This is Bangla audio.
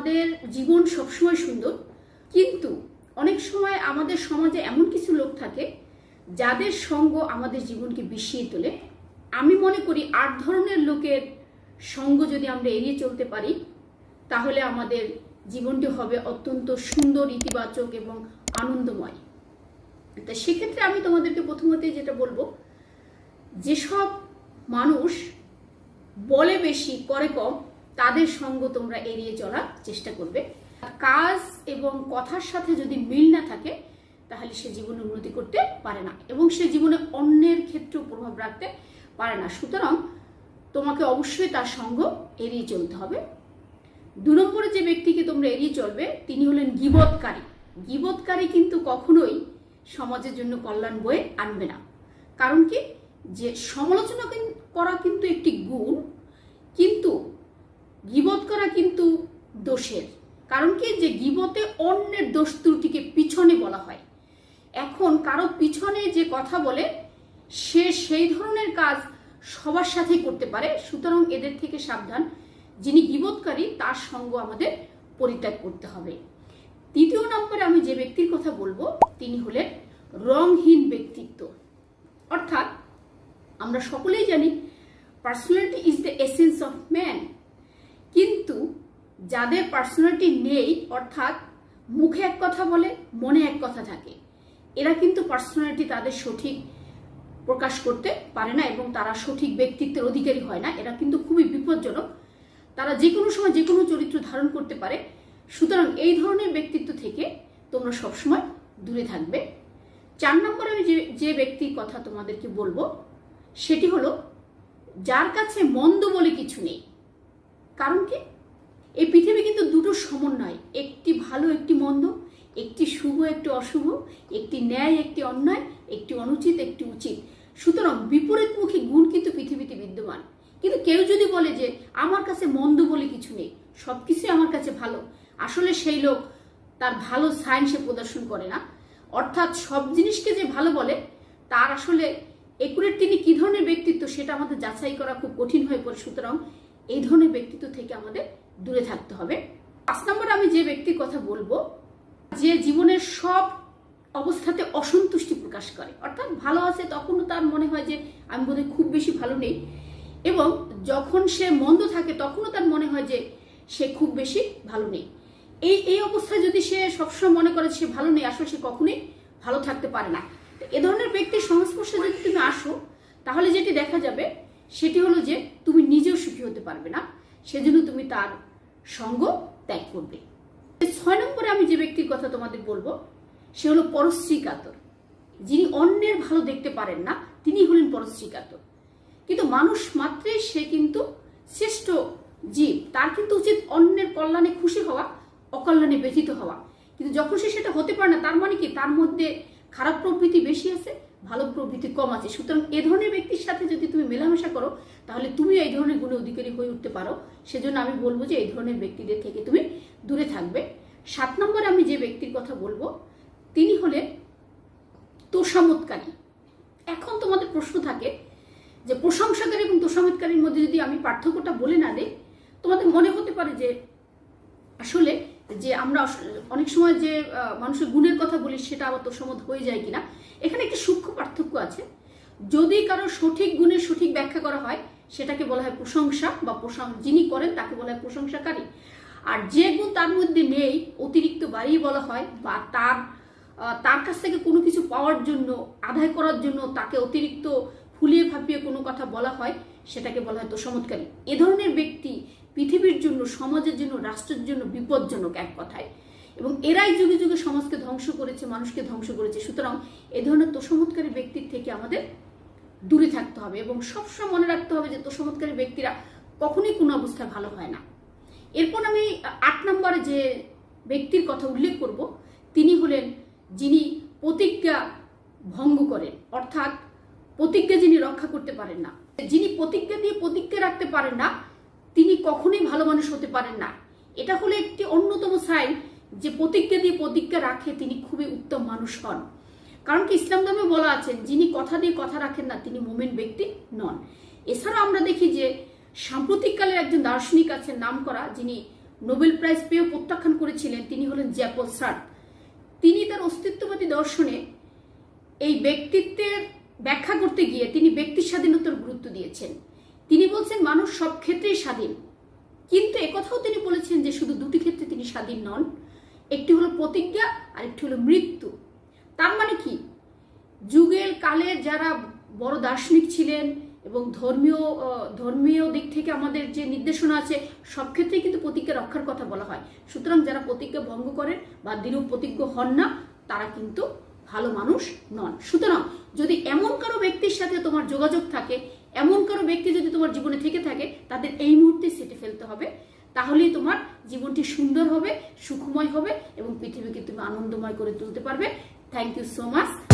আমাদের জীবন সবসময় সুন্দর, কিন্তু অনেক সময় আমাদের সমাজে এমন কিছু লোক থাকে যাদের সঙ্গ আমাদের জীবনকে বিষিয়ে তোলে। আমি মনে করি আট ধরনের লোকের সঙ্গ যদি আমরা এড়িয়ে চলতে পারি, তাহলে আমাদের জীবনটি হবে অত্যন্ত সুন্দর, ইতিবাচক এবং আনন্দময়। তা সেক্ষেত্রে আমি তোমাদেরকে প্রথমতেই যেটা বলব, যেসব মানুষ বলে বেশি, করে কম তাদের সঙ্গ তোমরা এড়িয়ে চলার চেষ্টা করবে। কাজ এবং কথার সাথে যদি মিল না থাকে, তাহলে সে জীবনে উন্নতি করতে পারে না এবং সে জীবনে অন্যের ক্ষেত্রেও প্রভাব রাখতে পারে না। সুতরাং তোমাকে অবশ্যই তার সঙ্গ এড়িয়ে চলতে হবে। দু নম্বরে যে ব্যক্তিকে তোমরা এড়িয়ে চলবে, তিনি হলেন গিবৎকারী। গিবৎকারী কিন্তু কখনোই সমাজের জন্য কল্যাণ বয়ে আনবে না। কারণ কি? যে সমালোচনা করা কিন্তু একটি গুণ, কিন্তু গিবত করা কিন্তু দোষের। কারণ কি? যে গিবতে অন্যের দোষ ত্রুটিকে পিছনে বলা হয়। এখন কারও পিছনে যে কথা বলে, সে সেই ধরনের কাজ সবার সাথেই করতে পারে। সুতরাং এদের থেকে সাবধান। যিনি গিবৎকারী তার সঙ্গ আমাদের পরিত্যাগ করতে হবে। তৃতীয় নম্বরে আমি যে ব্যক্তির কথা বলব, তিনি হলেন রংহীন ব্যক্তিত্ব। অর্থাৎ আমরা সকলেই জানি personality is the essence of man কিন্তু যাদের পার্সোনালিটি নেই, অর্থাৎ মুখে এক কথা বলে, মনে এক কথা থাকে, এরা কিন্তু পার্সোনালিটি তাদের সঠিক প্রকাশ করতে পারে না এবং তারা সঠিক ব্যক্তিত্বের অধিকারী হয় না। এরা কিন্তু খুবই বিপজ্জনক। তারা যে কোনো সময় যে কোনো চরিত্র ধারণ করতে পারে। সুতরাং এই ধরনের ব্যক্তিত্ব থেকে তোমরা সবসময় দূরে থাকবে। চার নম্বরে আমি যে যে ব্যক্তির কথা তোমাদেরকে বলব, সেটি হলো, যার কাছে মন্দ বলে কিছু নেই কারণ কি? এই পৃথিবী কিন্তু দুটো সমন্বয়, একটি ভালো, একটি মন্দ, একটি শুভ, একটি অশুভ, একটি ন্যায়, একটি অন্যায়, একটি অনুচিত, একটি উচিত। সুতরাং বিপরীতমুখী গুণ কিন্তু পৃথিবীতে বিদ্যমান। কিন্তু কেউ যদি বলে যে, আমার কাছে মন্দ বলে কিছু নেই সব কিছুই আমার কাছে ভালো, আসলে সেই লোক তার ভালো সাইন সে প্রদর্শন করে না। অর্থাৎ সব জিনিসকে যে ভালো বলে, তার আসলে একুরেট তিনি কি ধরনের ব্যক্তিত্ব সেটা আমাদের যাচাই করা খুব কঠিন হয়ে পড়ে। সুতরাং এই ধরনের ব্যক্তিত্ব থেকে আমাদের দূরে থাকতে হবে। পাঁচ নম্বরে আমি যে ব্যক্তির কথা বলব, যে জীবনের সব অবস্থাতে অসন্তুষ্টি প্রকাশ করে। অর্থাৎ ভালো আছে, তখনও তার মনে হয় যে আমি বোধহয় খুব বেশি ভালো নেই। এবং যখন সে মন্দ থাকে, তখনও তার মনে হয় যে সে খুব বেশি ভালো নেই। এই এই অবস্থায় যদি সে সবসময় মনে করে সে ভালো নেই, আসলে সে কখনোই ভালো থাকতে পারে না। এ ধরনের ব্যক্তির সংস্পর্শে যদি তুমি আসো, তাহলে যেটি দেখা যাবে সেটি হলো যে তুমি নিজেও সুখী হতে পারবে না, সেজন্য তুমি তার সঙ্গ ত্যাগ করবে। ছয় নম্বরে আমি যে ব্যক্তির কথা তোমাদের বলব, সে হলো পরশ্রী কাতর যিনি অন্যের ভালো দেখতে পারেন না তিনি হলেন পরশ্রী কাতর কিন্তু মানুষ মাত্রই সে কিন্তু শ্রেষ্ঠ জীব, তার কিন্তু উচিত অন্যের কল্যাণে খুশি হওয়া, অকল্যাণে ব্যথিত হওয়া। কিন্তু যখন সে সেটা হতে পারে না, তার মানে কি? তার মধ্যে খারাপ প্রবৃত্তি বেশি আছে ভালো প্রবৃত্তি কম আছে। সুতরাং এ ধরনের ব্যক্তির সাথে যদি তুমি মেলামেশা করো, তাহলে তুমি এই ধরনের গুণে অধিকারী হয়ে উঠতে পারো। সেজন্য আমি বলব যে এই ধরনের ব্যক্তিদের থেকে তুমি দূরে থাকবে। সাত নম্বরে আমি যে ব্যক্তির কথা বলব, তিনি হলেন তোষামতকারী এখন তোমাদের প্রশ্ন থাকে যে প্রশংসাকারী এবং তোষামতকারীর মধ্যে যদি আমি পার্থক্যটা বলে না দিই, তোমাদের মনে হতে পারে যে আসলে যে আমরা অনেক সময় যে মানুষের গুণের কথা বলি সেটা আবার তোষামত হয়ে যায় কিনা, এখানে একটি সূক্ষ্ম পার্থক্য আছে। যদি কারও সঠিক গুণের সঠিক ব্যাখ্যা করা হয়, সেটাকে বলা হয় প্রশংসা বা যিনি করেন তাকে বলা হয় প্রশংসাকারী। আর যে গুণ তার মধ্যে নেই, অতিরিক্ত বাড়িয়ে বলা হয় বা তার তার কাছ থেকে কোনো কিছু পাওয়ার জন্য, আদায় করার জন্য তাকে অতিরিক্ত ফুলিয়ে ফাঁপিয়ে কোনো কথা বলা হয়, সেটাকে বলা হয় তোষামতকারী এ ধরনের ব্যক্তি পৃথিবীর জন্য, সমাজের জন্য, রাষ্ট্রের জন্য বিপজ্জনক এক কথায়। এবং এরাই যুগে যুগে সমাজকে ধ্বংস করেছে, মানুষকে ধ্বংস করেছে। সুতরাং এ ধরনের তোষামতকারী ব্যক্তির থেকে আমাদের দূরে থাকতে হবে এবং সবসময় মনে রাখতে হবে যে তোষমৎকারী ব্যক্তিরা কখনোই কোনো অবস্থায় ভালো হয় না। এরপর আমি আট নম্বরে যে ব্যক্তির কথা উল্লেখ করব, তিনি হলেন যিনি প্রতিজ্ঞা ভঙ্গ করেন। অর্থাৎ প্রতিজ্ঞা যিনি রক্ষা করতে পারেন না। যিনি প্রতিজ্ঞা দিয়ে প্রতিজ্ঞা রাখতে পারেন না তিনি কখনোই ভালো মানুষ হতে পারেন না। এটা হলো একটি অন্যতম সাইন যে প্রতিজ্ঞা দিয়ে প্রতিজ্ঞা রাখে তিনি খুবই উত্তম মানুষ হন। কারণ কি ইসলাম ধর্মে বলা আছেন যিনি কথা দিয়ে কথা রাখেন না, তিনি মোমেন ব্যক্তি নন। এছাড়াও আমরা দেখি যে সাম্প্রতিককালের একজন দার্শনিক আছেন, নাম করা, যিনি নোবেল প্রাইজ পেয়েও প্রত্যাখ্যান করেছিলেন, তিনি হলেন জ্যাপল সার্ট তিনি তার অস্তিত্ববাদী দর্শনে এই ব্যক্তিত্বের ব্যাখ্যা করতে গিয়ে তিনি ব্যক্তি স্বাধীনতার গুরুত্ব দিয়েছেন। তিনি বলছেন, মানুষ সব ক্ষেত্রেই স্বাধীন। কিন্তু একথাও তিনি বলেছেন যে শুধু দুটি ক্ষেত্রে তিনি স্বাধীন নন, একটি হলো প্রতিজ্ঞা আর একটি হলো মৃত্যু। তার মানে কি? যুগের কালে যারা বড় দার্শনিক ছিলেন এবং ধর্মীয় ধর্মীয় দিক থেকে আমাদের যে নির্দেশনা আছে, সব ক্ষেত্রেই কিন্তু প্রতিজ্ঞা রক্ষার কথা বলা হয়। সুতরাং যারা প্রতিজ্ঞা ভঙ্গ করেন বা দৃঢ় প্রতিজ্ঞ হন না, তারা কিন্তু ভালো মানুষ নন। সুতরাং যদি এমন কারও ব্যক্তির সাথে তোমার যোগাযোগ থাকে এমন কারও ব্যক্তি যদি তোমার জীবনে থেকে থাকে, তাদের এই মুহূর্তে সেটে ফেলতে হবে। তাহলেই তোমার জীবনটি সুন্দর হবে, সুখময় হবে এবং পৃথিবীকে তুমি আনন্দময় করে তুলতে পারবে। Thank you so much